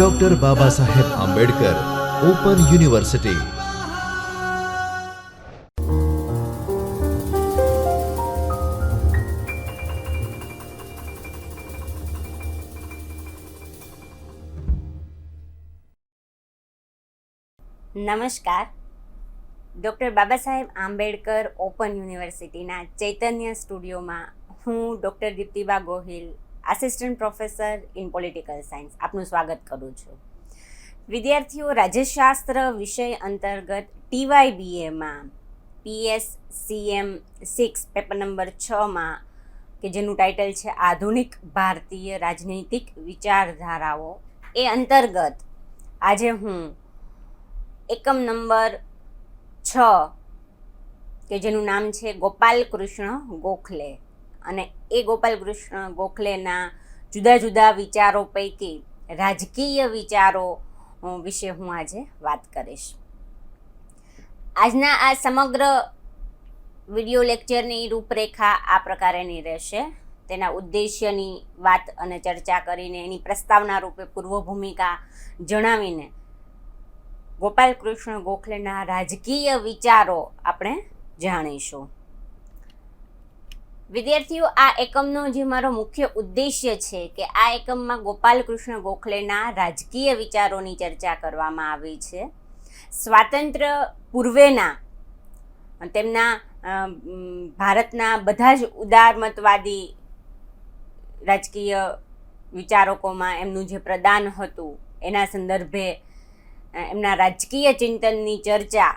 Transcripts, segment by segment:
Doctor Baba Saheb Ambedkar open university નમસ્કાર. Doctor Baba Saheb Ambedkar open યુનિવર્સિટીના ચૈતન્ય સ્ટુડિયોમાં હું doctor Deeptiba Gohil assistant professor in political science આપનું સ્વાગત કરું છું. વિદ્યાર્થીઓ, રાજ્યશાસ્ત્ર વિષય અંતર્ગત TY બીએમાં PS CM six paper number છમાં કે જેનું ટાઇટલ છે આધુનિક ભારતીય રાજનૈતિક વિચારધારાઓ, એ અંતર્ગત આજે હું એકમ નંબર છ, કે જેનું નામ છે ગોપાલ કૃષ્ણ ગોખલે. અને એ ગોપાલ કૃષ્ણ ગોખલેના જુદા જુદા વિચારો પૈકી રાજકીય વિચારો વિશે હું આજે વાત કરીશ. આજના આ સમગ્ર વિડિયો લેક્ચરની રૂપરેખા આ પ્રકારેની રહેશે. તેના ઉદ્દેશ્યની વાત અને ચર્ચા કરીને એની પ્રસ્તાવના રૂપે પૂર્વ ભૂમિકા જણાવીને ગોપાલ કૃષ્ણ ગોખલેના રાજકીય વિચારો આપણે જાણીશું. વિદ્યાર્થીઓ, આ એકમનો જે મારો મુખ્ય ઉદ્દેશ્ય છે કે આ એકમમાં ગોપાલકૃષ્ણ ગોખલેના રાજકીય વિચારોની ચર્ચા કરવામાં આવી છે. સ્વાતંત્ર્ય પૂર્વેના તેમના ભારતના બધા જ ઉદારમતવાદી રાજકીય વિચારકોમાં એમનું જે પ્રદાન હતું, એના સંદર્ભે એમના રાજકીય ચિંતનની ચર્ચા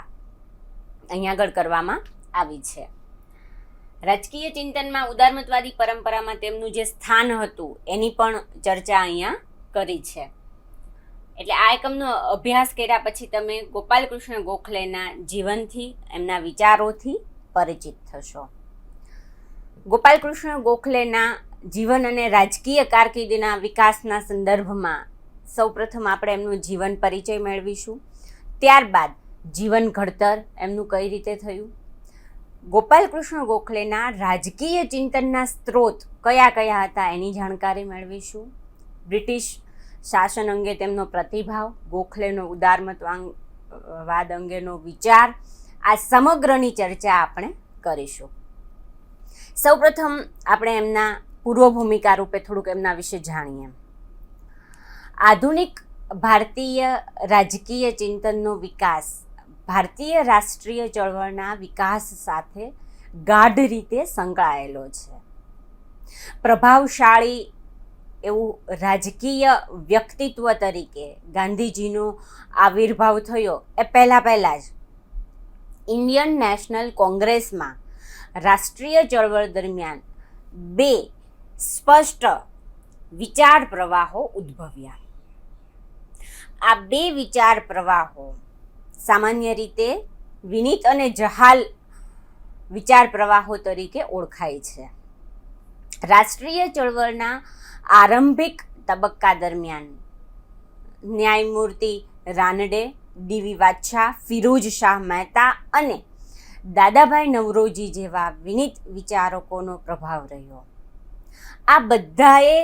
અહીંયા આગળ કરવામાં આવી છે. રાજકીય ચિંતનમાં ઉદારમતવાદી પરંપરામાં તેમનું જે સ્થાન હતું, એની પણ ચર્ચા અહીંયા કરી છે. એટલે આ એકમનો અભ્યાસ કર્યા પછી તમે ગોપાલકૃષ્ણ ગોખલેના જીવનથી, એમના વિચારોથી પરિચિત થશો. ગોપાલકૃષ્ણ ગોખલેના જીવન અને રાજકીય કારકિર્દીના વિકાસના સંદર્ભમાં સૌપ્રથમ આપણે એમનું જીવન પરિચય મેળવીશું. ત્યારબાદ જીવન ઘડતર એમનું કઈ રીતે થયું? ગોપાલ કૃષ્ણ ગોખલેના રાજકીય ચિંતનના સ્ત્રોત કયા કયા હતા એની જાણકારી મેળવીશું. બ્રિટિશ શાસન અંગે તેમનો પ્રતિભાવ, ગોખલેનો ઉદારમતવાદ અંગેનો વિચાર, આ સમગ્રની ચર્ચા આપણે કરીશું. સૌપ્રથમ આપણે એમના પૂર્વ ભૂમિકા રૂપે થોડુંક એમના વિશે જાણીએ. આધુનિક ભારતીય રાજકીય ચિંતનનો વિકાસ ભારતીય રાષ્ટ્રીય ચળવળના વિકાસ સાથે ગાઢ રીતે સંકળાયેલો છે. પ્રભાવશાળી એવું રાજકીય વ્યક્તિત્વ તરીકે ગાંધીજીનો આવિર્ભાવ થયો એ પહેલાં પહેલાં જ. ઇન્ડિયન નેશનલ કોંગ્રેસમાં રાષ્ટ્રીય ચળવળ દરમિયાન બે સ્પષ્ટ વિચાર પ્રવાહો ઉદ્ભવ્યા. આ બે વિચાર પ્રવાહો સામાન્ય રીતે વિનીત અને જહાલ વિચાર પ્રવાહો તરીકે ઓળખાય છે. રાષ્ટ્રીય ચળવળના આરંભિક તબક્કા દરમિયાન ન્યાયમૂર્તિ રાનડે દીવી વાછા ફિરોજ શાહ મહેતા અને દાદાભાઈ નવરોજી જેવા વિનીત વિચારકોનો પ્રભાવ રહ્યો. આ બધાએ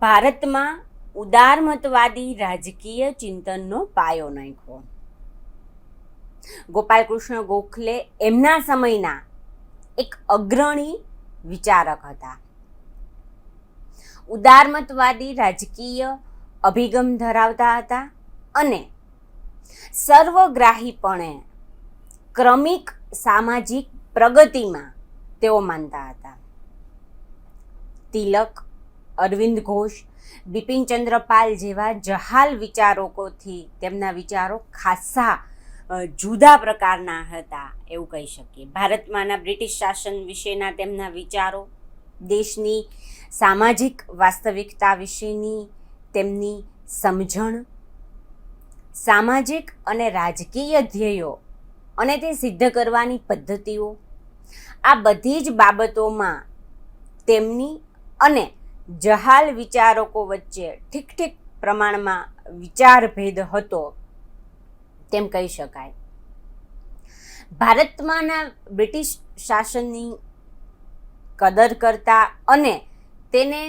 ભારતમાં ઉદારમતવાદી રાજકીય ચિંતનનો પાયો નાખ્યો. ગોપાલ કૃષ્ણ ગોખલે એમના સમયના એક અગ્રણી વિચારક હતા. ઉદારમતવાદી રાજકીય અભિગમ ધરાવતા હતા અને સર્વગ્રાહીપણે ક્રમિક સામાજિક પ્રગતિમાં તેઓ માનતા હતા. તિલક, અરવિંદ ઘોષ બિપિનચંદ્ર પાલ જેવા જહાલ વિચારકોથી તેમના વિચારો ખાસ્સા જુદા પ્રકારના હતા એવું કહી શકીએ. ભારતમાંના બ્રિટિશ શાસન વિશેના તેમના વિચારો, દેશની સામાજિક વાસ્તવિકતા વિશેની તેમની સમજણ, સામાજિક અને રાજકીય ધ્યેયો અને તે સિદ્ધ કરવાની પદ્ધતિઓ, આ બધી જ બાબતોમાં તેમની અને જહાલ વિચારકો વચ્ચે ઠીક ઠીક પ્રમાણમાં વિચારભેદ હતો. તેમ કહી શકાય. ભારતમાંના બ્રિટિશ શાસનની કદર કરતા અને તેને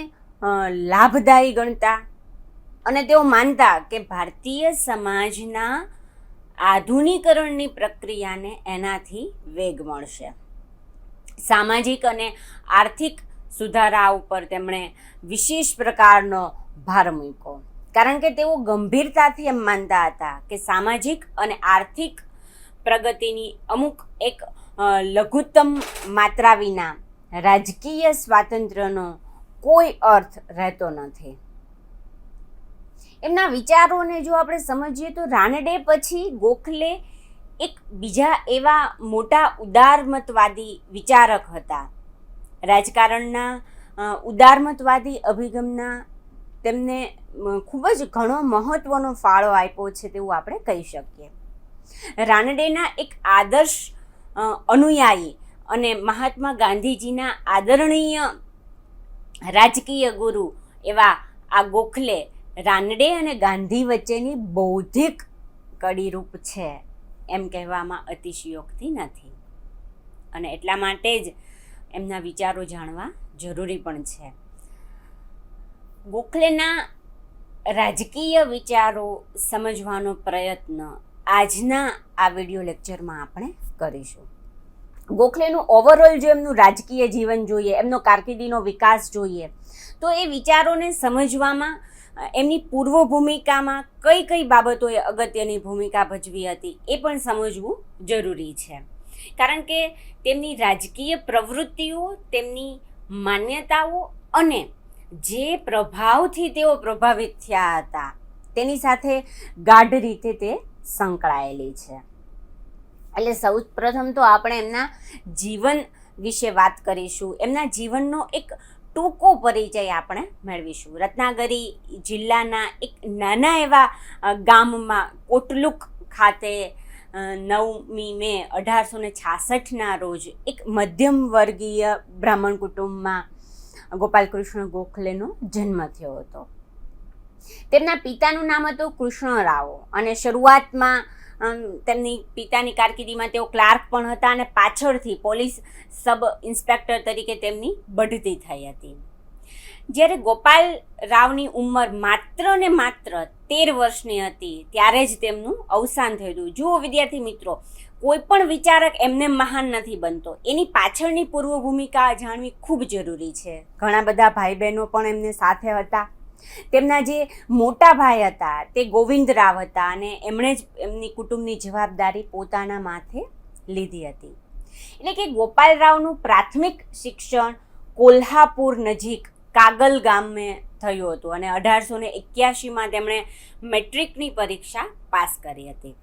લાભદાયી ગણતા અને તેઓ માનતા કે ભારતીય સમાજના આધુનિકરણની પ્રક્રિયાને એનાથી વેગ મળશે. સામાજિક અને આર્થિક સુધારા ઉપર તેમણે વિશેષ પ્રકારનો ભાર મૂક્યો. કારણ કે તેઓ ગંભીરતાથી એમ માનતા હતા કે સામાજિક અને આર્થિક પ્રગતિની અમુક એક લઘુત્તમ માત્રા વિના રાજકીય સ્વાતંત્ર્યનો કોઈ અર્થ રહેતો નથી. એમના વિચારોને જો આપણે સમજીએ તો રાનડે પછી ગોખલે એક બીજા એવા મોટા ઉદારમતવાદી વિચારક હતા. રાજકારણના ઉદારમતવાદી અભિગમના તેમને ખૂબ જ ઘણો મહત્વનો ફાળો આપ્યો છે તેવું આપણે કહી શકીએ. રાનડેના એક આદર્શ અનુયાયી અને મહાત્મા ગાંધીજીના આદરણીય રાજકીય ગુરુ એવા આ ગોખલે રાનડે અને ગાંધી વચ્ચેની બૌદ્ધિક કડીરૂપ છે એમ કહેવામાં અતિશયોક્તિ નથી. અને એટલા માટે જ એમના વિચારો જાણવા જરૂરી પણ છે. ગોખલેના રાજકીય વિચારો સમજવાનો પ્રયત્ન આજના આ વીડિયો લેક્ચરમાં આપણે કરીશું. ગોખલેનું ઓવરઓલ જો એમનું રાજકીય જીવન જોઈએ, એમનો કારકિર્દીનો વિકાસ જોઈએ, તો એ વિચારોને સમજવામાં, એમની પૂર્વ ભૂમિકામાં કઈ કઈ બાબતોએ અગત્યની ભૂમિકા ભજવી હતી એ પણ સમજવું જરૂરી છે. કારણ કે તેમની રાજકીય પ્રવૃત્તિઓ, તેમની માન્યતાઓ અને જે પ્રભાવથી તેઓ પ્રભાવિત થયા હતા, તેની સાથે ગાઢ રીતે તે સંકળાયેલી છે. એટલે સૌ, પ્રથમ તો આપણે એમના જીવન વિશે વાત કરીશું. એમના જીવનનો એક ટૂંકો પરિચય આપણે મેળવીશું. રત્નાગરી જિલ્લાના એક નાના એવા ગામમાં કોટલુક ખાતે નવમી મે અઢારસો ને છાસઠના રોજ એક મધ્યમ વર્ગીય બ્રાહ્મણ કુટુંબમાં ગોપાલકૃષ્ણ ગોખલેનો જન્મ થયો હતો. તેમના પિતાનું નામ હતું કૃષ્ણરાવ અને શરૂઆતમાં તેમની પિતાની કારકિર્દીમાં તેઓ ક્લાર્ક પણ હતા અને પાછળથી પોલીસ સબ ઇન્સ્પેક્ટર તરીકે તેમની બઢતી થઈ હતી. જ્યારે ગોપાલ રાવની ઉંમર માત્ર ને માત્ર તેર વર્ષની હતી, ત્યારે જ તેમનું અવસાન થયું હતું. જુઓ વિદ્યાર્થી મિત્રો કોઈ પણ વિચારક એમને મહાન નથી બનતો. એની પાછળની પૂર્વ ભૂમિકા જાણવી ખૂબ જરૂરી છે. ઘણા બધા ભાઈ બહેનો પણ એમને સાથે હતા. તેમના જે મોટા ભાઈ હતા, તે ગોવિંદ રાવ હતા અને એમણે જ એમની કુટુંબની જવાબદારી પોતાના માથે લીધી હતી. એટલે કે ગોપાલરાવનું પ્રાથમિક શિક્ષણ કોલ્હાપુર નજીક કાગલ ગામે થયું હતું અને અઢારસો ને એક્યાસીમાં તેમણે મેટ્રિકની પરીક્ષા પાસ કરી હતી.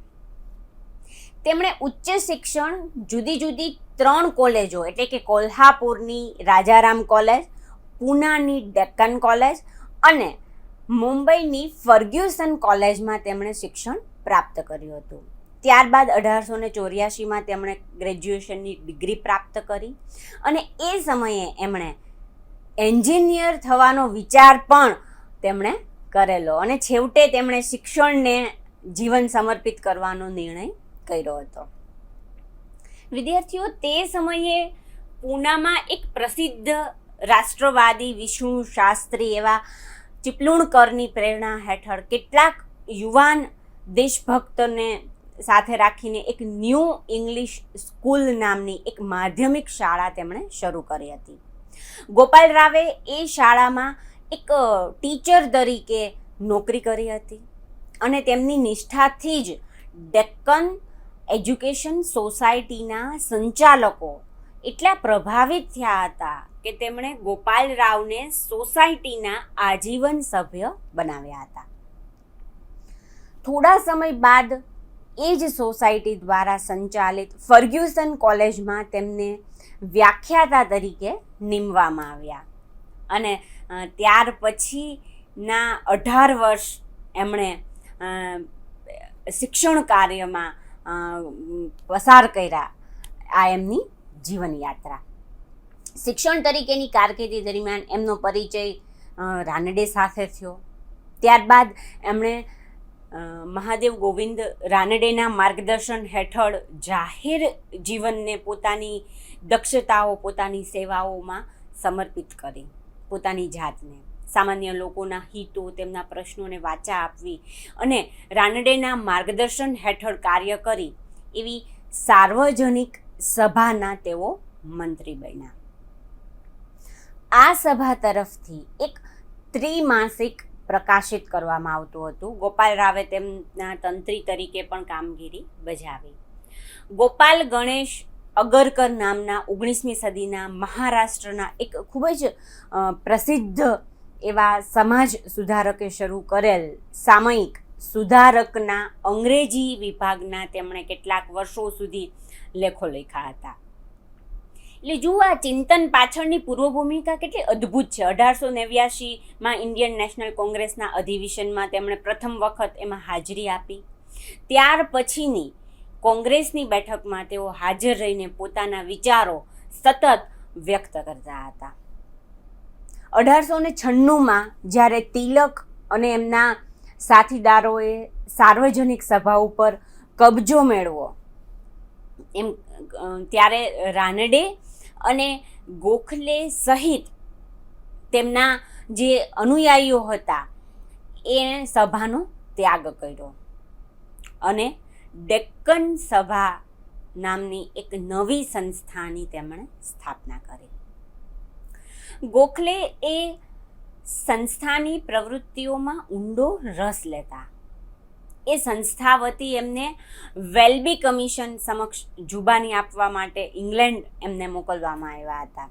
તેમણે ઉચ્ચ શિક્ષણ જુદી જુદી ત્રણ કોલેજો, એટલે કે કોલ્હાપુરની રાજારામ કોલેજ, પૂનાની ડેક્કન કોલેજ અને મુંબઈની ફર્ગ્યુસન કોલેજમાં તેમણે શિક્ષણ પ્રાપ્ત કર્યું હતું. ત્યારબાદ અઢારસો ને ચોર્યાસીમાં તેમણે ગ્રેજ્યુએશનની ડિગ્રી પ્રાપ્ત કરી અને એ સમયે એમણે એન્જિનિયર થવાનો વિચાર પણ તેમણે કરેલો અને છેવટે તેમણે શિક્ષણને જીવન સમર્પિત કરવાનો નિર્ણય કર્યો હતો. વિદ્યાર્થીઓ, તે સમયે પૂનામાં એક પ્રસિદ્ધ રાષ્ટ્રવાદી, વિષ્ણુ શાસ્ત્રી એવા ચિપલુણકરની પ્રેરણા હેઠળ કેટલાક યુવાન દેશભક્તને સાથે રાખીને એક ન્યૂ ઇંગ્લિશ સ્કૂલ નામની એક માધ્યમિક શાળા તેમણે શરૂ કરી હતી. ગોપાલ રાવે એ શાળામાં એક ટીચર તરીકે નોકરી કરી હતી અને તેમની નિષ્ઠાથી જ ડેક્કન એજ્યુકેશન સોસાયટીના સંચાલકો એટલા પ્રભાવિત થયા હતા કે તેમણે ગોપાલ રાવને સોસાયટીના આજીવન સભ્ય બનાવ્યા હતા. થોડા સમય બાદ એ જ સોસાયટી દ્વારા સંચાલિત ફર્ગ્યુસન કોલેજમાં તેમને વ્યાખ્યાતા તરીકે નીમવામાં આવ્યા અને ત્યાર પછીના અઢાર વર્ષ એમણે શિક્ષણ કાર્યમાં પસાર કર્યા આ એમની જીવનયાત્રા. શિક્ષણ તરીકેની કારકિર્દી દરમિયાન એમનો પરિચય રાનડે સાથે થયો. ત્યારબાદ એમણે મહાદેવ ગોવિંદ રાનડેના માર્ગદર્શન હેઠળ જાહેર જીવનને પોતાની દક્ષતાઓ, પોતાની સેવાઓમાં સમર્પિત કરી, પોતાની જાતને. સામાન્ય લોકોના હિતો, તેમના પ્રશ્નોને વાચા આપવી અને રાનડેના માર્ગદર્શન હેઠળ કાર્ય કરી એવી સાર્વજનિક સભાના તેઓ મંત્રી બન્યા. આ સભા તરફથી એક ત્રિમાસિક પ્રકાશિત કરવામાં આવતું હતું. ગોપાલ રાવે તેમના તંત્રી તરીકે પણ કામગીરી બજાવી. ગોપાલ ગણેશ અગરકર નામના ઓગણીસમી સદીના મહારાષ્ટ્રના એક ખૂબ જ પ્રસિદ્ધ એવા સમાજ સુધારકે શરૂ કરેલ સામયિક સુધારકના અંગ્રેજી વિભાગના તેમણે કેટલાક વર્ષો સુધી લેખો લખ્યા હતા. એટલે જુઓ આ ચિંતન પાછળની પૂર્વ ભૂમિકા કેટલી અદ્ભુત છે. અઢારસો નેવ્યાસીમાં ઇન્ડિયન નેશનલ કોંગ્રેસના અધિવેશનમાં તેમણે પ્રથમ વખત એમાં હાજરી આપી. ત્યાર પછીની કોંગ્રેસની બેઠકમાં તેઓ હાજર રહીને પોતાના વિચારો સતત વ્યક્ત કરતા હતા. અઢારસો ને છન્નુંમાં જ્યારે તિલક અને એમના સાથીદારોએ સાર્વજનિક સભા ઉપર કબજો મેળવો એમ ત્યારે રાનડે અને ગોખલે સહિત તેમના જે અનુયાયીઓ હતા, એણે સભાનો ત્યાગ કર્યો. અને ડેક્કન સભા નામની એક નવી સંસ્થાની તેમણે સ્થાપના કરી. ગોખલે એ સંસ્થાની પ્રવૃત્તિઓમાં ઊંડો રસ લેતા. એ સંસ્થા વતી એમને વેલબી કમિશન સમક્ષ જુબાની આપવા માટે ઇંગ્લેન્ડ એમને મોકલવામાં આવ્યા હતા.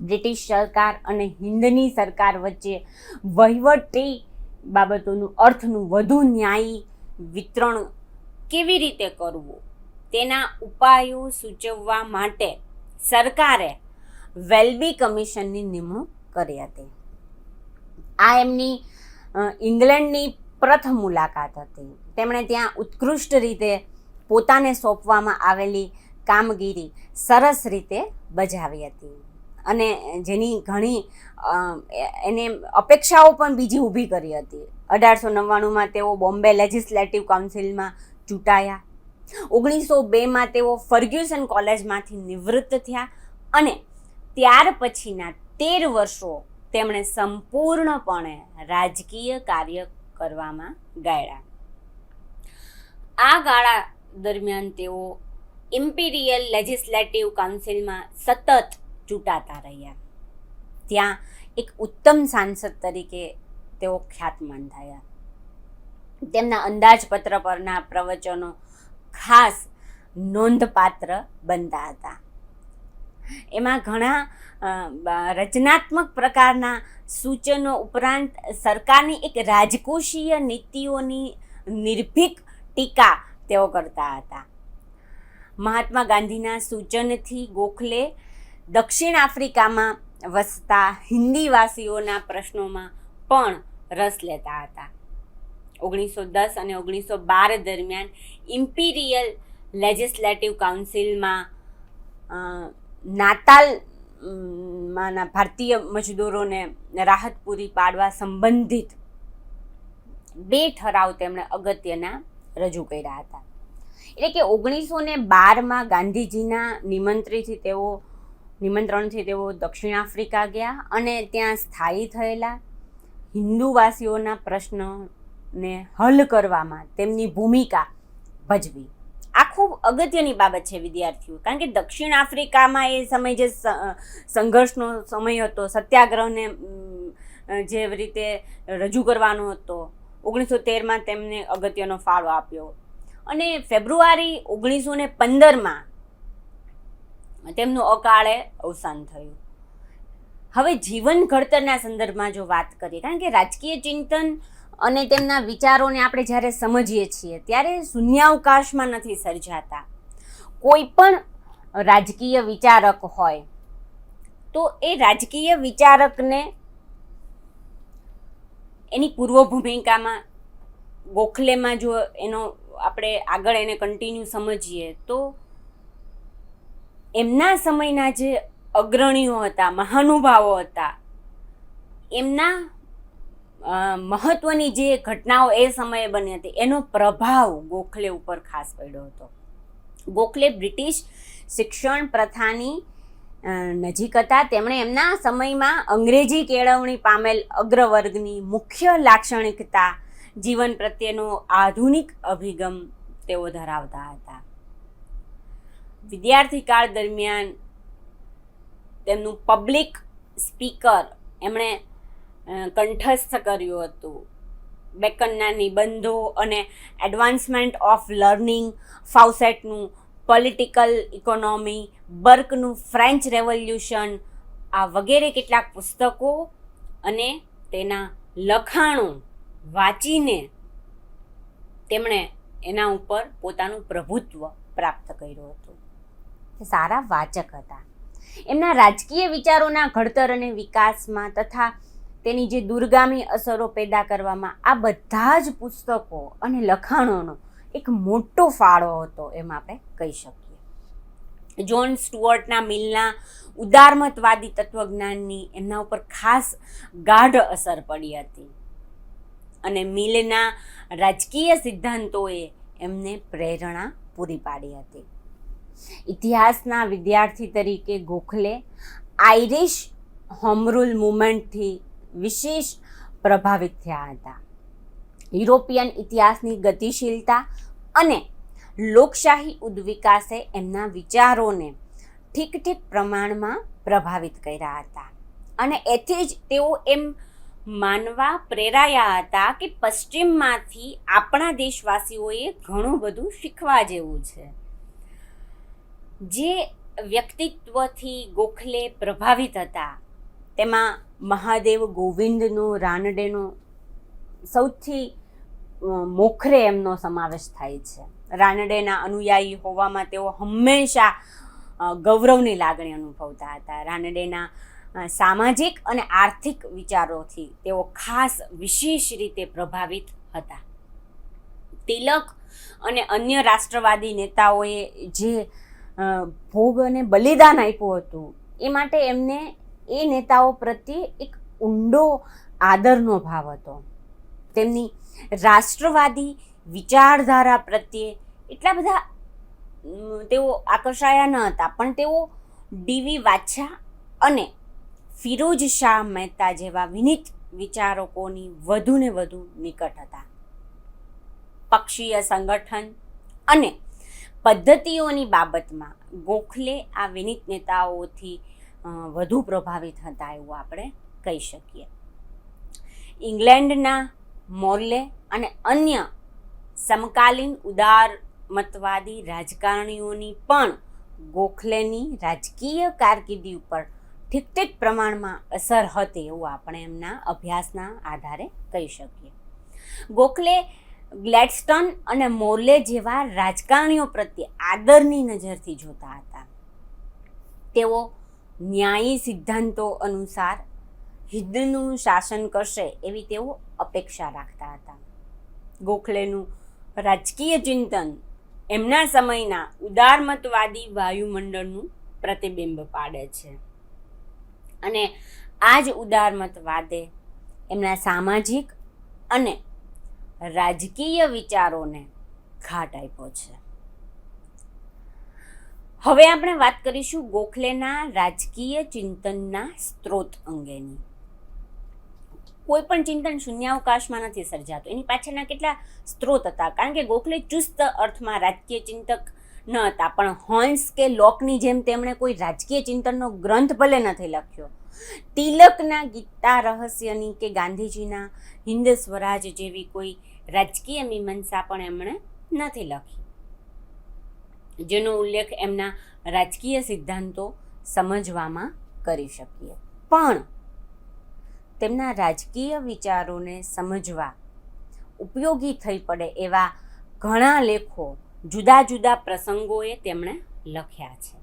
બ્રિટિશ સરકાર અને હિન્દની સરકાર વચ્ચે વહીવટી બાબતોનું અર્થનું વધુ ન્યાયી વિતરણ કેવી રીતે કરવું? તેના ઉપાયો સૂચવવા માટે સરકારે વેલબી કમિશનની નિમણૂક કરી હતી. આ એમની ઇંગ્લેન્ડની પ્રથમ મુલાકાત હતી. તેમણે ત્યાં ઉત્કૃષ્ટ રીતે પોતાને સોંપવામાં આવેલી કામગીરી સરસ રીતે બજાવી હતી. અને જેની ઘણી એને અપેક્ષાઓ પણ બીજી ઊભી કરી હતી. અઢારસો નવ્વાણુંમાં તેઓ બોમ્બે લેજિસ્લેટિવ કાઉન્સિલમાં ચૂંટાયા. ઓગણીસો બેમાં તેઓ ફર્ગ્યુસન કોલેજમાંથી નિવૃત્ત થયા અને ત્યાર પછીના તેર વર્ષો તેમણે સંપૂર્ણપણે રાજકીય કાર્ય કરવામાં ગાળ્યા. આ ગાળા દરમિયાન તેઓ ઇમ્પિરિયલ લેજિસ્લેટિવ કાઉન્સિલમાં સતત ચૂંટાતા રહ્યા. ત્યાં એક ઉત્તમ સાંસદ તરીકે તેઓ ખ્યાતમાન થયા તેમના અંદાજપત્ર પરના પ્રવચનો ખાસ નોંધપાત્ર બનતા હતા. એમાં ઘણા રચનાત્મક પ્રકારના સૂચનો ઉપરાંત સરકારની એક રાજકોષીય નીતિઓની નિર્ભીક ટીકા તેઓ કરતા હતા. મહાત્મા ગાંધીના સૂચનથી ગોખલે દક્ષિણ આફ્રિકામાં વસતા હિન્દીવાસીઓના પ્રશ્નોમાં પણ રસ લેતા હતા. ઓગણીસો દસ અને ઓગણીસો બાર દરમિયાન ઇમ્પિરિયલ લેજિસ્લેટિવ કાઉન્સિલમાં નાતાલ માના ભારતીય મજદૂરોને રાહત પૂરી પાડવા સંબંધિત બે ઠરાવ તેમણે અગત્યના રજૂ કર્યા હતા. એટલે કે ઓગણીસો ને બારમાં ગાંધીજીના નિમંત્રણથી તેઓ નિમંત્રણથી તેઓ દક્ષિણ આફ્રિકા ગયા અને ત્યાં સ્થાયી થયેલા હિન્દુવાસીઓના પ્રશ્નને હલ કરવામાં તેમની ભૂમિકા ભજવી. ખૂબ અગત્યની બાબત છે વિદ્યાર્થીઓ. કારણ કે દક્ષિણ આફ્રિકામાં એ સમય જે સંઘર્ષનો સમય હતો, સત્યાગ્રહને જે રીતે રજૂ કરવાનો હતો ઓગણીસો તેરમાં તેમને અગત્યનો ફાળો આપ્યો. અને ફેબ્રુઆરી ઓગણીસો ને પંદરમાં તેમનું અકાળે અવસાન થયું. હવે જીવન ઘડતરના સંદર્ભમાં જો વાત કરીએ, કારણ કે રાજકીય ચિંતન અને તેમના વિચારોને આપણે જ્યારે સમજીએ છીએ, ત્યારે શૂન્યાવકાશમાં નથી સર્જાતા. કોઈ પણ રાજકીય વિચારક હોય, તો એ રાજકીય વિચારકને એની પૂર્વ ભૂમિકામાં ગોખલેમાં જો એનો આપણે આગળ એને કન્ટિન્યુ સમજીએ, તો એમના સમયના જે અગ્રણીઓ હતા, મહાનુભાવો હતા, એમના મહત્વની જે ઘટનાઓ એ સમયે બની હતી, એનો પ્રભાવ ગોખલે ઉપર ખાસ પડ્યો હતો. ગોખલે બ્રિટિશ શિક્ષણ પ્રથાની નજીક હતા. તેમણે એમના સમયમાં અંગ્રેજી કેળવણી પામેલ અગ્રવર્ગની મુખ્ય લાક્ષણિકતા જીવન પ્રત્યેનો આધુનિક અભિગમ તેઓ ધરાવતા હતા. વિદ્યાર્થી કાળ દરમિયાન તેમનું પબ્લિક સ્પીકર એમણે કંઠસ્થ કર્યું હતું. બેકનના નિબંધો અને એડવાન્સમેન્ટ ઓફ લર્નિંગ ફાઉસેટનું પોલિટિકલ ઇકોનોમી બર્કનું ફ્રેન્ચ રેવોલ્યુશન આ વગેરે કેટલાક પુસ્તકો અને તેના લખાણો વાંચીને તેમણે એના ઉપર પોતાનું પ્રભુત્વ પ્રાપ્ત કર્યું હતું. સારા વાચક હતા. એમના રાજકીય વિચારોના ઘડતર અને વિકાસમાં તથા તેની જે દૂરગામી અસરો પેદા કરવામાં આ બધા જ પુસ્તકો અને લખાણોનો એક મોટો ફાળો હતો એમ આપણે કહી શકીએ. જોન સ્ટુઅર્ટના મિલના ઉદારમતવાદી તત્વજ્ઞાનની એમના ઉપર ખાસ ગાઢ અસર પડી હતી અને મિલના રાજકીય સિદ્ધાંતોએ એમને પ્રેરણા પૂરી પાડી હતી. ઇતિહાસના વિદ્યાર્થી તરીકે ગોખલે આઇરિશ હોમરૂલ મુવમેન્ટથી વિશેષ પ્રભાવિત થયા હતા. યુરોપિયન ઇતિહાસની ગતિશીલતા અને લોકશાહી ઉદ્વિકાસે એમના વિચારોને ઠીક ઠીક પ્રમાણમાં પ્રભાવિત કર્યા હતા. અને એથી જ તેઓ એમ માનવા પ્રેરાયા હતા કે પશ્ચિમમાંથી આપણા દેશવાસીઓએ ઘણું બધું શીખવા જેવું છે. જે વ્યક્તિત્વથી ગોખલે પ્રભાવિત હતા. તેમાં મહાદેવ ગોવિંદનો, રાનડેનું સૌથી મોખરે એમનો સમાવેશ થાય છે. રાનડેના અનુયાયી હોવામાં તેઓ હંમેશા ગૌરવની લાગણી અનુભવતા હતા. રાનડેના સામાજિક અને આર્થિક વિચારોથી તેઓ ખાસ, વિશેષ રીતે પ્રભાવિત હતા. તિલક અને અન્ય રાષ્ટ્રવાદી નેતાઓએ જે ભોગ અને બલિદાન આપ્યું હતું, એ માટે એમને એ નેતાઓ પ્રત્યે એક ઊંડો આદરનો ભાવ હતો. તેમની રાષ્ટ્રવાદી વિચારધારા પ્રત્યે એટલા બધા તેઓ આકર્ષાયા ન હતા, પણ તેઓ ડીવી વાછા અને ફિરોજ શાહ મહેતા જેવા વિનિત વિચારકોની વધુ ને વધુ નિકટ હતા. પક્ષીય સંગઠન અને પદ્ધતિઓની બાબતમાં ગોખલે આ વિનિત નેતાઓથી વધુ પ્રભાવિત હતા એવું આપણે કહી શકીએ. ઇંગ્લેન્ડના મોરલે અને અન્ય સમકાલીન ઉદારમતવાદી રાજકારણીઓની પણ ગોખલેની રાજકીય કારકિર્દી ઉપર ઠીક ઠીક પ્રમાણમાં અસર હતી એવું આપણે એમના અભ્યાસના આધારે કહી શકીએ. ગોખલે ગ્લેડસ્ટન અને મોરલે જેવા રાજકારણીઓ પ્રત્યે આદરની નજરથી જોતા હતા. તેઓ ન્યાયી સિદ્ધાંતો અનુસાર હિન્દનું શાસન કરશે એવી તેઓ અપેક્ષા રાખતા હતા. ગોખલેનું રાજકીય ચિંતન એમના સમયના ઉદારમતવાદી વાયુમંડળનું પ્રતિબિંબ પાડે છે. અને આ જ ઉદારમતવાદે એમના સામાજિક અને રાજકીય વિચારોને ઘાટ આપ્યો છે. હવે આપણે વાત કરીશું ગોખલેના રાજકીય ચિંતનના સ્ત્રોત અંગેની. કોઈ પણ ચિંતન શૂન્યાવકાશમાં નથી સર્જાતું. એની પાછળના કેટલા સ્ત્રોત હતા? કારણ કે ગોખલે ચુસ્ત અર્થમાં રાજકીય ચિંતક ન હતા, પણ હોન્સ કે લોકની જેમ તેમણે કોઈ રાજકીય ચિંતનનો ગ્રંથ ભલે નથી લખ્યો. તિલકના ગીતા રહસ્યની કે ગાંધીજીના હિન્દ સ્વરાજ જેવી કોઈ રાજકીય મીમાંસા પણ એમણે નથી લખી. જેનો ઉલ્લેખ એમના રાજકીય સિદ્ધાંતો સમજવામાં કરી શકીએ. પણ તેમના રાજકીય વિચારોને સમજવા ઉપયોગી થઈ પડે એવા ઘણા લેખો જુદા જુદા પ્રસંગોએ તેમણે લખ્યા છે.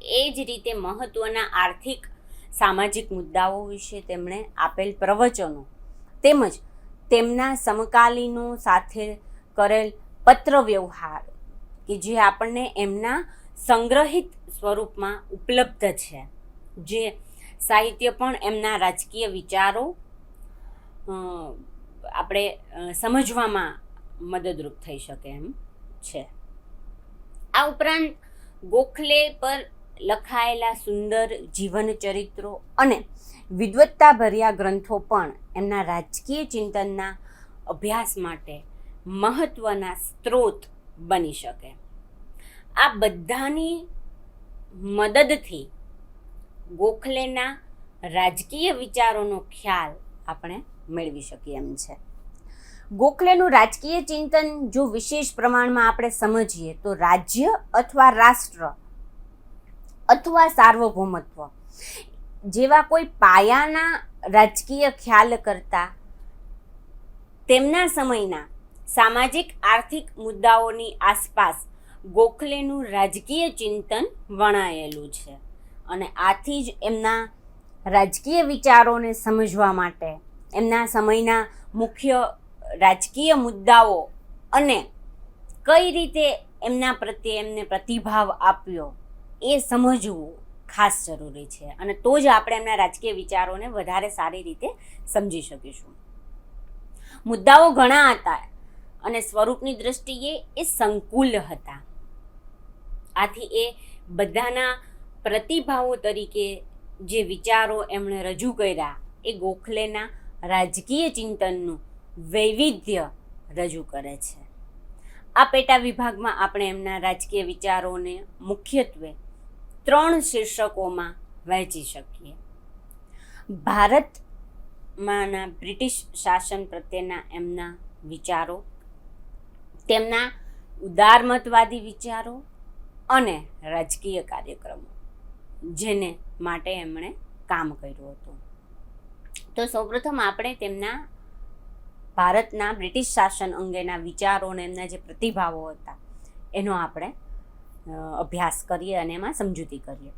એ જ રીતે મહત્ત્વના આર્થિક, સામાજિક મુદ્દાઓ વિશે તેમણે આપેલ પ્રવચનો તેમજ તેમના સમકાલીનો સાથે કરેલ પત્ર વ્યવહાર કે જે આપણને એમના સંગ્રહિત સ્વરૂપમાં ઉપલબ્ધ છે. જે સાહિત્ય પણ એમના રાજકીય વિચારો આપણે સમજવામાં મદદરૂપ થઈ શકે એમ છે. આ ઉપરાંત ગોખલે પર લખાયેલા સુંદર જીવન ચરિત્રો અને વિદ્વત્તાભર્યા ગ્રંથો પણ એમના રાજકીય ચિંતનના અભ્યાસ માટે મહત્ત્વના સ્ત્રોત બની શકે. આ બધાની મદદથી ગોખલેના રાજકીય વિચારોનો ખ્યાલ આપણે મેળવી શકીએ એમ છે. ગોખલેનું રાજકીય ચિંતન જો વિશેષ પ્રમાણમાં આપણે સમજીએ તો રાજ્ય અથવા રાષ્ટ્ર અથવા સાર્વભૌમત્વ જેવા કોઈ પાયાના રાજકીય ખ્યાલ કરતા તેમના સમયના સામાજિક, આર્થિક મુદ્દાઓની આસપાસ ગોખલેનું રાજકીય ચિંતન વણાયેલું છે. અને આથી જ એમના રાજકીય વિચારોને સમજવા માટે, એમના સમયના મુખ્ય રાજકીય મુદ્દાઓ અને કઈ રીતે એમના પ્રત્યે એમને પ્રતિભાવ આપ્યો એ સમજવું ખાસ જરૂરી છે. અને તો જ આપણે એમના રાજકીય વિચારોને વધારે સારી રીતે સમજી શકીશું. મુદ્દાઓ ઘણા હતા. અને સ્વરૂપની દ્રષ્ટિએ એ સંકુલ હતા. આથી એ બધાના પ્રતિભાવો તરીકે જે વિચારો એમણે રજૂ કર્યા, એ ગોખલેના રાજકીય ચિંતનનું વૈવિધ્ય રજૂ કરે છે. આ પેટા વિભાગમાં આપણે એમના રાજકીય વિચારોને મુખ્યત્વે ત્રણ શીર્ષકોમાં વહેંચી શકીએ. ભારતમાંના બ્રિટિશ શાસન પ્રત્યેના એમના વિચારો તેમના ઉદારમતવાદી વિચારો અને રાજકીય કાર્યક્રમો, જેને માટે એમણે કામ કર્યું હતું. તો સૌપ્રથમ આપણે તેમના ભારતના બ્રિટિશ શાસન અંગેના વિચારો અને એમના જે પ્રતિભાવો હતા, એનો આપણે અભ્યાસ કરીએ અને એમાં સમજૂતી કરીએ.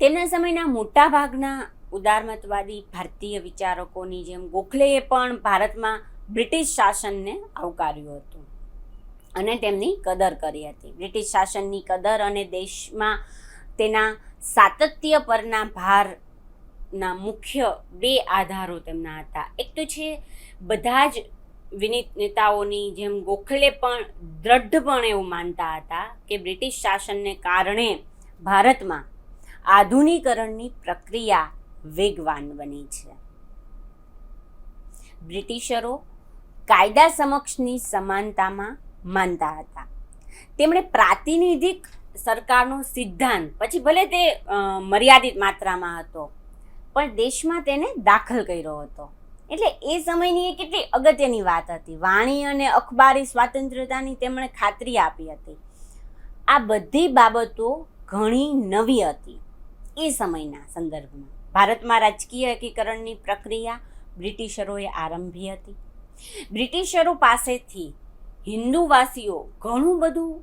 તેમના સમયના મોટા ભાગના ઉદારમતવાદી ભારતીય વિચારકોની જેમ ગોખલેએ પણ ભારતમાં બ્રિટિશ શાસનને આવકાર્યું હતું. અને તેમની કદર કરી હતી. બ્રિટિશ શાસનની કદર અને દેશમાં તેના સાતત્ય પરના ભારના મુખ્ય બે આધારો તેમના હતા. એક તો છે, બધા જ વિનીત નેતાઓની જેમ ગોખલે પણ દ્રઢપણે એવું માનતા હતા કે બ્રિટિશ શાસનને કારણે ભારતમાં આધુનિકરણની પ્રક્રિયા વેગવાન બની છે. બ્રિટિશરો કાયદા સમક્ષની સમાનતામાં માનતા હતા. તેમણે પ્રાતિનિધિક સરકારનો સિદ્ધાંત, પછી ભલે તે મર્યાદિત માત્રામાં હતો, પણ દેશમાં તેને દાખલ કર્યો હતો. એટલે એ સમયની એ કેટલી અગત્યની વાત હતી. વાણી અને અખબારી સ્વાતંત્ર્યતાની તેમણે ખાતરી આપી હતી. આ બધી બાબતો ઘણી નવી હતી એ સમયના સંદર્ભમાં. ભારતમાં રાજકીય એકીકરણની પ્રક્રિયા બ્રિટિશરોએ આરંભી હતી. બ્રિટિશરો પાસેથી હિન્દુવાસીઓ ઘણું બધું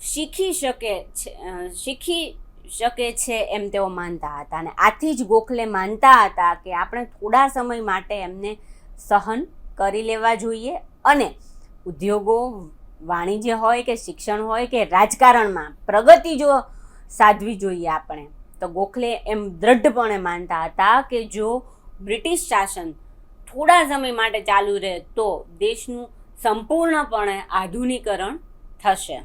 શીખી શકે છે શીખી શકે છે એમ તેઓ માનતા હતા અને આથી જ ગોખલે માનતા હતા કે આપણે થોડા સમય માટે એમને સહન કરી લેવા જોઈએ અને ઉદ્યોગો, વાણિજ્ય હોય કે શિક્ષણ હોય કે રાજકારણમાં પ્રગતિ જો સાધવી જોઈએ આપણે, તો ગોખલે એમ દ્રઢપણે માનતા હતા કે જો બ્રિટિશ શાસન થોડા સમય માટે ચાલુ રહે તો દેશનું સંપૂર્ણપણે આધુનિકરણ થશે.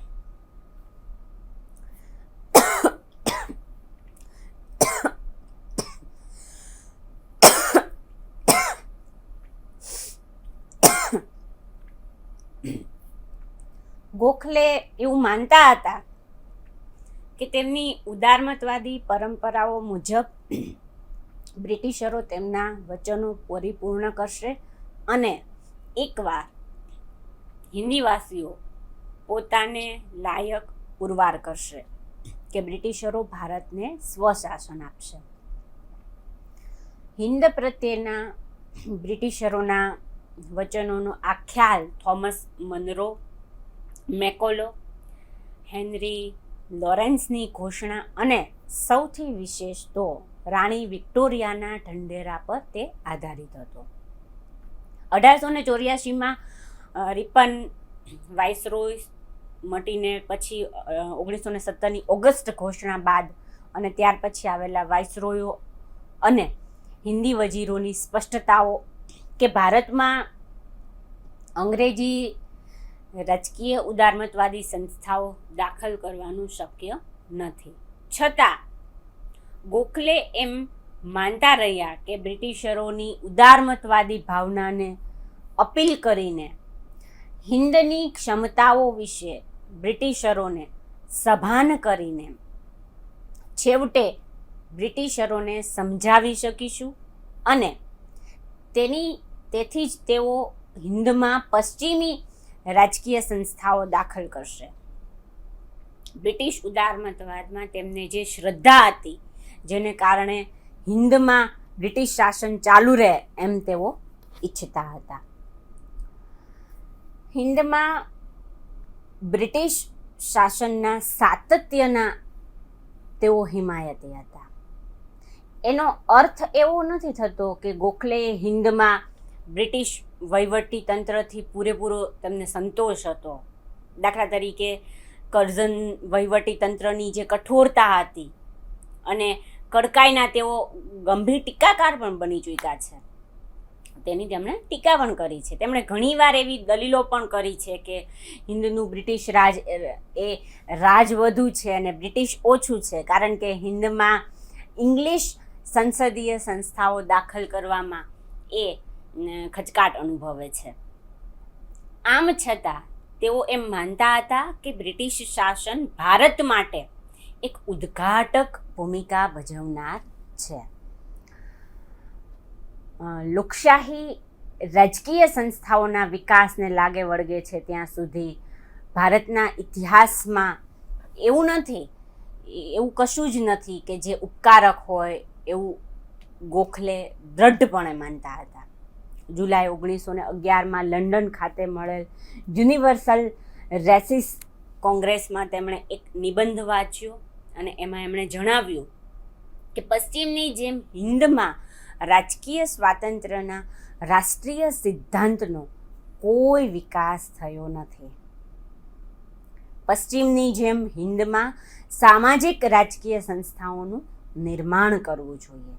ગોખલે એવું માનતા હતા કે તેમની ઉદારમતવાદી પરંપરાઓ મુજબ બ્રિટિશરો તેમના વચનો પરિપૂર્ણ કરશે અને એકવાર હિન્દીવાસીઓ પોતાને લાયક પુરવાર કરશે કે બ્રિટિશરો ભારતને સ્વશાસન આપશે. હિન્દ પ્રત્યેના બ્રિટિશરોના વચનોનો આ ખ્યાલ થોમસ મનરો, મેકોલો, હેનરી લોરેન્સની ઘોષણા અને સૌથી વિશેષ તો રાણી વિક્ટોરિયાના ઢંઢેરા પર તે આધારિત હતો. અઢારસો ને ચોર્યાસીમાં રિપન વાઇસરોય મટીને પછી ઓગણીસો ને સત્તરની ઓગસ્ટ ઘોષણા બાદ અને ત્યાર પછી આવેલા વાઇસરોયો અને હિન્દી વજીરોની સ્પષ્ટતાઓ કે ભારતમાં અંગ્રેજી રાજકીય ઉદારમતવાદી સંસ્થાઓ દાખલ કરવાનું શક્ય નથી. છતાં, ગોખલે એમ માનતા રહ્યા કે બ્રિટિશરોની ઉદારમતવાદી ભાવનાને અપીલ કરીને હિન્દની ક્ષમતાઓ વિશે બ્રિટિશરોને સભાન કરીને છેવટે બ્રિટિશરોને સમજાવી શકીશું અને તેની, તેથી જ તેઓ હિન્દમાં પશ્ચિમી રાજકીય સંસ્થાઓ દાખલ કરશે. બ્રિટિશ ઉદારમતવાદમાં તેમને જે શ્રદ્ધા હતી, જેને કારણે હિન્દમાં બ્રિટિશ શાસન ચાલુ રહે એમ તેઓ ઈચ્છતા હતા. હિન્દમાં બ્રિટિશ શાસનના સાતત્યના તેઓ હિમાયતી હતા. એનો અર્થ એવો નથી થતો કે ગોખલે હિન્દમાં બ્રિટિશ વહીવટી તંત્રથી પૂરેપૂરો તેમને સંતોષ હતો. દાખલા તરીકે કરઝન વહીવટી તંત્રની જે કઠોરતા હતી અને કડકાઈના તેઓ ગંભીર ટીકાકાર પણ બની ચૂક્યા છે. તેની તેમણે ટીકા પણ કરી છે. તેમણે ઘણીવાર એવી દલીલો પણ કરી છે કે હિન્દનું બ્રિટિશ રાજ એ રાજ વધુ છે અને બ્રિટિશ ઓછું છે. કારણ કે હિન્દમાં ઇંગ્લિશ સંસદીય સંસ્થાઓ દાખલ કરવામાં એ ખચકાટ અનુભવે છે. આમ છતાં, તેઓ એમ માનતા હતા કે બ્રિટિશ શાસન ભારત માટે એક ઉદ્ઘાટક ભૂમિકા ભજવનાર છે. લોકશાહી રાજકીય સંસ્થાઓના વિકાસને લાગે વળગે છે ત્યાં સુધી. ભારતના ઇતિહાસમાં એવું નથી, એવું કશું જ નથી કે જે ઉપકારક હોય એવું ગોખલે દ્રઢપણે માનતા હતા. જુલાઈ ઓગણીસો ને અગિયારમાં લંડન ખાતે મળેલ યુનિવર્સલ રેસિસ કોંગ્રેસમાં તેમણે એક નિબંધ વાંચ્યો અને એમાં એમણે જણાવ્યું કે પશ્ચિમની જેમ હિન્દમાં રાજકીય સ્વાતંત્ર્યના રાષ્ટ્રીય સિદ્ધાંતનો કોઈ વિકાસ થયો નથી. પશ્ચિમની જેમ હિન્દમાં સામાજિક રાજકીય સંસ્થાઓનું નિર્માણ કરવું જોઈએ.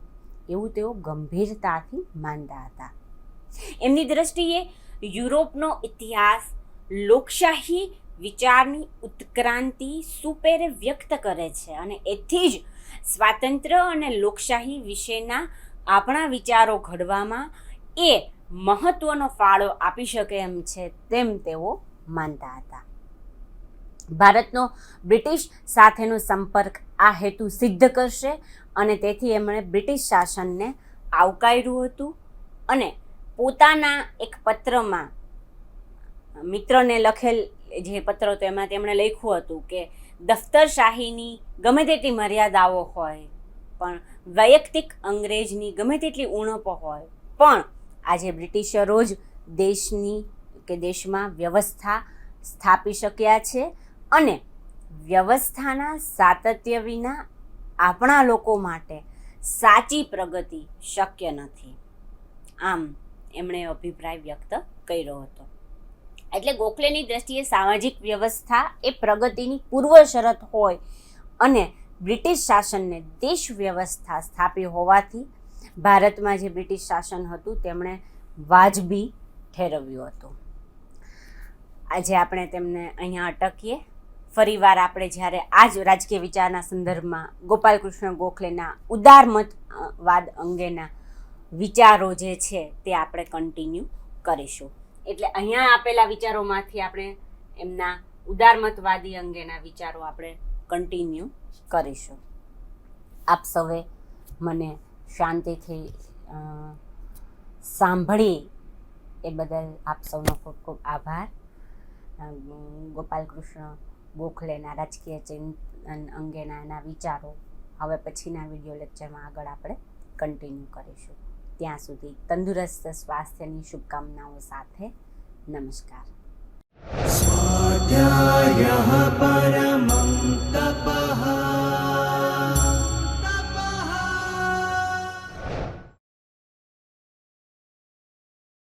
એવું તેઓ ગંભીરતાથી માનતા હતા. એમની દ્રષ્ટિએ યુરોપનો ઇતિહાસ લોકશાહી વિચારની ઉત્ક્રાંતિ સુપેરે વ્યક્ત કરે છે અને એથી જ સ્વાતંત્ર્ય અને લોકશાહી વિશેના આપણા વિચારો ઘડવામાં એ મહત્વનો ફાળો આપી શકે એમ છે તેમ તેઓ માનતા હતા. ભારતનો બ્રિટિશ સાથેનો સંપર્ક આ હેતુ સિદ્ધ કરશે અને તેથી એમણે બ્રિટિશ શાસનને આવકાર્યું હતું અને પોતાના એક પત્રમાં મિત્રને લખેલ જે પત્ર હતો એમાં તેમણે લખ્યું હતું કે, દફતરશાહીની ગમે તેટલી મર્યાદાઓ હોય, પણ વૈયક્તિક અંગ્રેજની ગમે તેટલી ઉણપો હોય, પણ આજે બ્રિટિશરો જ દેશની કે દેશમાં વ્યવસ્થા સ્થાપી શક્યા છે અને વ્યવસ્થાના સાતત્ય વિના આપણા લોકો માટે સાચી પ્રગતિ શક્ય નથી. આમ એમણે અભિપ્રાય વ્યક્ત કર્યો હતો. એટલે ગોખલેની દ્રષ્ટિએ સામાજિક વ્યવસ્થા એ પ્રગતિની પૂર્વ શરત હોય અને બ્રિટિશ શાસનને દેશ વ્યવસ્થા સ્થાપી હોવાથી ભારતમાં જે બ્રિટિશ શાસન હતું તેમણે વાજબી ઠેરવ્યું હતું. આજે આપણે તેમને અહીંયા અટકીએ. ફરીવાર આપણે જ્યારે આ જ રાજકીય વિચારના સંદર્ભમાં ગોપાલકૃષ્ણ ગોખલેના ઉદારમત અ, વાદ અંગેના વિચારો જે છે તે આપણે કન્ટિન્યુ કરીશું. એટલે અહીંયા આપેલા વિચારોમાંથી આપણે એમના ઉદારમતવાદી અંગેના વિચારો આપણે કન્ટિન્યુ કરીશું. આપ સૌએ મને શાંતિથી સાંભળી એ બદલ આપ સૌનો ખૂબ ખૂબ આભાર. ગોપાલકૃષ્ણ ગોખલેના રાજકીય ચિંતન અંગેના એના વિચારો હવે પછીના વીડિયો લેક્ચરમાં આગળ આપણે કન્ટિન્યુ કરીશું. ત્યાં સુધી તંદુરસ્ત સ્વાસ્થ્યની શુભકામનાઓ સાથે નમસ્કાર. સ્વાધ્યાય પરમં તપઃ